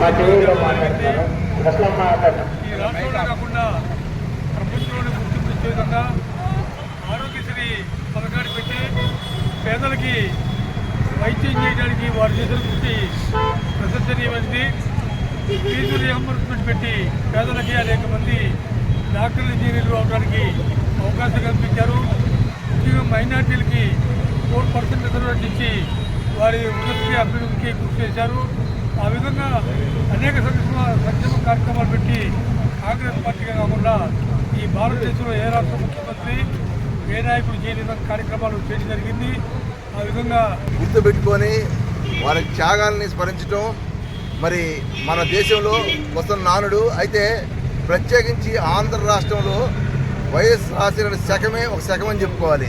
మా టీవీలో మాట్లాడుతున్నారు. అసలు ఈ రాష్ట్రంలో కాకుండా ప్రపంచంలోనే గుర్తింపు ఇచ్చే విధంగా ఆరోగ్యశ్రీ పథకాన్ని పెట్టి పేదలకి వైద్యం చేయడానికి వారు చేసిన కృషి ప్రశంసనీయమైనది ఫీజు రియంబర్స్మెంట్ పెట్టి పేదలకి అనేక మంది డాక్టర్లు ఇంజనీర్లు అవడానికి అవకాశం కల్పించారు. ముఖ్యంగా మైనార్టీలకి ఫోర్ పర్సెంట్ రిజర్వేషన్ ఇచ్చి వారి ఉన్నతికి అభివృద్ధికి కృషి చేశారు. ఆ విధంగా అనేక సంక్షేమ సంక్షేమ కార్యక్రమాలు పెట్టి కాంగ్రెస్ పార్టీగా కాకుండా ఈ భారతదేశంలో ఏ రాష్ట్ర ముఖ్యమంత్రి ఏ నాయకుడు చేయని కార్యక్రమాలు చేయడం జరిగింది. ఆ విధంగా గుర్తుపెట్టుకొని వారి త్యాగాల్ని స్మరించడం మరి మన దేశంలో వస్తున్న నానుడు అయితే ప్రత్యేకించి ఆంధ్ర రాష్ట్రంలో వైఎస్ రాసిన శకమే ఒక శకం అని చెప్పుకోవాలి.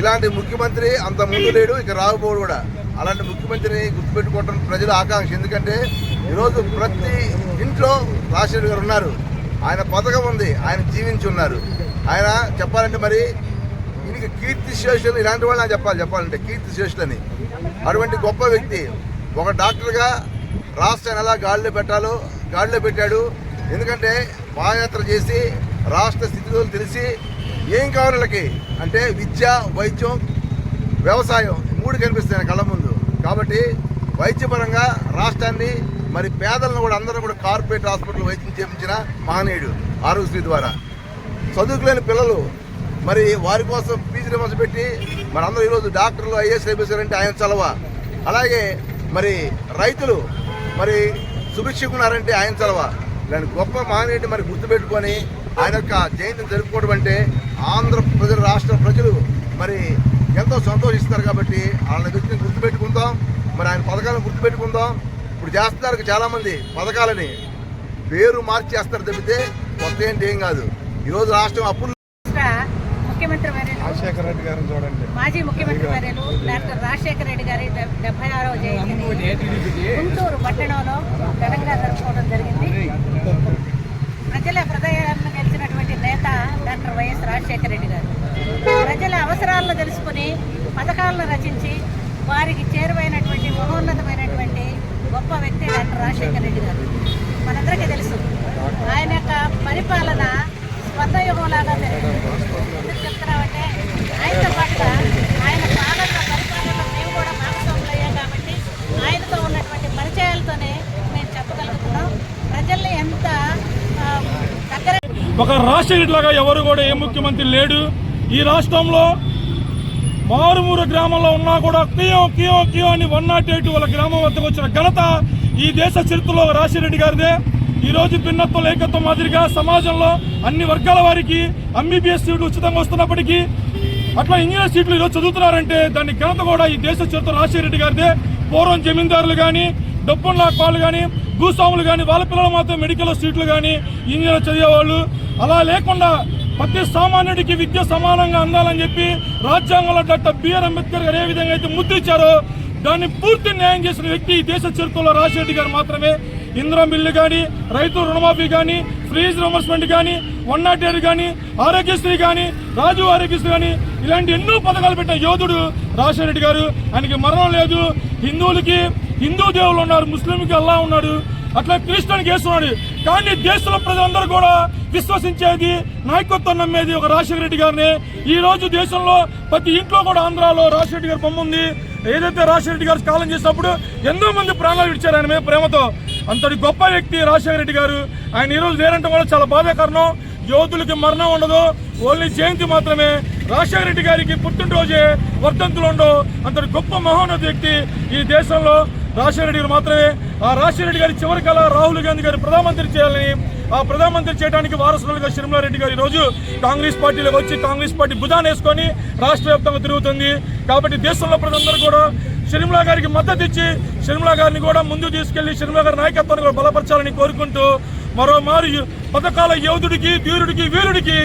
ఇలాంటి ముఖ్యమంత్రి అంత ముందు లేడు ఇక రాకపోడు కూడా. అలాంటి ముఖ్యమంత్రిని గుర్తుపెట్టుకోవటం ప్రజల ఆకాంక్ష. ఎందుకంటే ఈరోజు ప్రతి ఇంట్లో రాజశేఖర్ గారు ఉన్నారు. ఆయన పథకం ఉంది. ఆయన జీవించి ఉన్నారు. ఆయన చెప్పాలంటే మరి ఈయనకి కీర్తి శేషులు ఇలాంటి వాళ్ళు నాకు చెప్పాలి. చెప్పాలంటే కీర్తి శేషులు అని. అటువంటి గొప్ప వ్యక్తి. ఒక డాక్టర్గా రాష్ట్రాన్ని ఎలా గాడిలో పెట్టాలో గాడిలో పెట్టాడు. ఎందుకంటే పాదయాత్ర చేసి రాష్ట్ర స్థితిగతులు తెలిసి ఏం కావాలి అంటే విద్య వైద్యం వ్యవసాయం. మూడు కనిపిస్తాయి కళ్ళ ముందు. కాబట్టి వైద్యపరంగా రాష్ట్రాన్ని మరి పేదలను కూడా అందరూ కూడా కార్పొరేట్ హాస్పిటల్ వైద్యం చేయించిన మహనీయుడు ఆరోగ్యశ్రీ ద్వారా. చదువుకులేని పిల్లలు మరి వారి కోసం పీజీ రిమర్స్ పెట్టి మరి అందరూ ఈరోజు డాక్టర్లు ఐఏఎస్ అంటే ఆయన చలవ. అలాగే మరి రైతులు మరి సుభిక్షకున్నారంటే ఆయన చలవ. ఇలాంటి గొప్ప మహనీయుడిని మరి గుర్తుపెట్టుకొని ఆయన యొక్క జయంతిని జరుపుకోవడం అంటే ఆంధ్ర ప్రజలు రాష్ట్ర ప్రజలు మరి ఎంతో సంతోషిస్తారు కాబట్టి వాళ్ళ వ్యక్తిని గుర్తుపెట్టుకుందాం. మరి ఆయన పథకాలను గుర్తుపెట్టుకుందాం. ఇప్పుడు చేస్తున్నారు చాలామంది పథకాలని. పేరు మార్చేస్తారు తప్పితే కొత్త ఏంటి ఏం కాదు. ఈరోజు రాష్ట్రం అప్పులు ముఖ్యమంత్రి రాజశేఖర రెడ్డి గారిని చూడండి. మాజీ ముఖ్యమంత్రి వర్యులు డాక్టర్ రాజశేఖర రెడ్డి గారి డెబ్- డెబ్బై ఆరవ జయంతిని గుంటూరు పట్టణంలో ఘనంగా జరుపుకోవడం జరిగింది. ప్రజల హృదయాలను గెలిచినటువంటి నేత డాక్టర్ వైఎస్ రాజశేఖర రెడ్డి గారు. ప్రజల అవసరాలను తెలుసుకుని పథకాలను రచించి వారికి చేరువైనటువంటి మహోన్నతమైనటువంటి గొప్ప వ్యక్తి డాక్టర్ రాజశేఖర రెడ్డి గారు. మనందరికీ తెలుసు ఆయన యొక్క పరిపాలన స్వర్ణయుగంలాగా జరిగింది ఎందుకు చెప్తున్నామంటే ఆయనతో పాటుగా ఆయన పాలన పరిపాలనలో మేము కూడా భాగస్వాములు అయ్యాం కాబట్టి ఆయనతో ఉన్నటువంటి పరిచయాలతోనే మేము చెప్పగలుగుతున్నాం. ప్రజల్ని ఎంత దగ్గర ఒక రాష్ట్రీయుడిలాగా ఎవరు కూడా ఏ ముఖ్యమంత్రి లేడు. ఈ రాష్ట్రంలో మారుమూరు గ్రామంలో ఉన్నా కూడా కియో కియో కియో అని వన్ నాట్ ఎయిట్ వాళ్ళ గ్రామం వద్దకు వచ్చిన ఘనత ఈ దేశ చరిత్రలో రాజశేఖరెడ్డి గారిదే. ఈరోజు భిన్నత్వం ఏకత్వం మాదిరిగా సమాజంలో అన్ని వర్గాల వారికి ఎంబీబీఎస్ సీట్లు ఉచితంగా వస్తున్నప్పటికీ అట్లా ఇంజనీర్ సీట్లు ఈరోజు చదువుతున్నారంటే దాని ఘనత కూడా ఈ దేశ చరిత్ర రాజశేఖర రెడ్డి గారిదే. పూర్వం జమీందారులు కానీ డబ్బున్న వాళ్ళు కానీ భూస్వాములు కానీ వాళ్ళ పిల్లలు మాత్రం మెడికల్ సీట్లు కానీ ఇంజనీర్ చదివేవాళ్ళు. అలా లేకుండా ప్రతి సామాన్యుడికి విద్య సమానంగా అందాలని చెప్పి రాజ్యాంగంలో డాక్టర్ బిఆర్ అంబేద్కర్ గారు ఏ విధంగా అయితే ముద్రించారో దాన్ని పూర్తి న్యాయం చేసిన వ్యక్తి ఈ దేశ చరిత్రలో రాజశేఖర్ గారు మాత్రమే. ఇంద్రం బిల్లు కానీ రైతు రుణమాఫీ కానీ ఫ్రీజ్ రిమర్స్మెంట్ కానీ వన్ నాట్ ఎయిట్ కానీ ఆరోగ్యశ్రీ కానీ రాజు ఆరోగ్యశ్రీ కానీ ఇలాంటి ఎన్నో పథకాలు పెట్టిన యోధుడు రాజశేఖరెడ్డి గారు. ఆయనకి మరణం లేదు. హిందువులకి హిందూ దేవులు ఉన్నారు ముస్లింకి అల్లా ఉన్నాడు. అట్లా క్రిస్టియన్కి వేస్తున్నాడు కానీ దేశంలో ప్రజలందరూ కూడా విశ్వసించేది నాయకత్వం నమ్మేది ఒక రాజశేఖర రెడ్డి గారిని. ఈ రోజు దేశంలో ప్రతి ఇంట్లో కూడా ఆంధ్రాలో రాజశేఖర రెడ్డి గారి బొమ్మ ఉంది. ఏదైతే రాజశేఖర రెడ్డి గారు కాలం చేసినప్పుడు ఎంతో మంది ప్రాణాలు విడిచారు ఆయన మీద ప్రేమతో. అంతటి గొప్ప వ్యక్తి రాజశేఖర రెడ్డి గారు. ఆయన ఈ రోజు లేరంటే కూడా చాలా బాధాకరణం. యోధులకి మరణం ఉండదు. ఓన్లీ జయంతి మాత్రమే. రాజశేఖర రెడ్డి గారికి పుట్టినరోజే వర్ధంతులు ఉండవు. అంతటి గొప్ప మహోన్నత వ్యక్తి ఈ దేశంలో రాజశేఖర రెడ్డి గారు మాత్రమే. ఆ రాజశేఖర రెడ్డి గారి చివరి కళ రాహుల్ గాంధీ గారి ప్రధానమంత్రి చేయాలని ఆ ప్రధానమంత్రి చేయడానికి వారసులుగా షర్మిలారెడ్డి గారు ఈరోజు రోజు కాంగ్రెస్ పార్టీలోకి వచ్చి కాంగ్రెస్ పార్టీ బుధాన్ని వేసుకొని రాష్ట్ర వ్యాప్తంగా తిరుగుతుంది. కాబట్టి దేశంలో ప్రజలందరూ కూడా షర్మిలా గారికి మద్దతు ఇచ్చి షర్మిలా గారిని కూడా ముందు తీసుకెళ్ళి షర్మిలా గారి నాయకత్వాన్ని కూడా బలపరచాలని కోరుకుంటూ మరో మారు పథకాల యోధుడికి ధీరుడికి వీరుడికి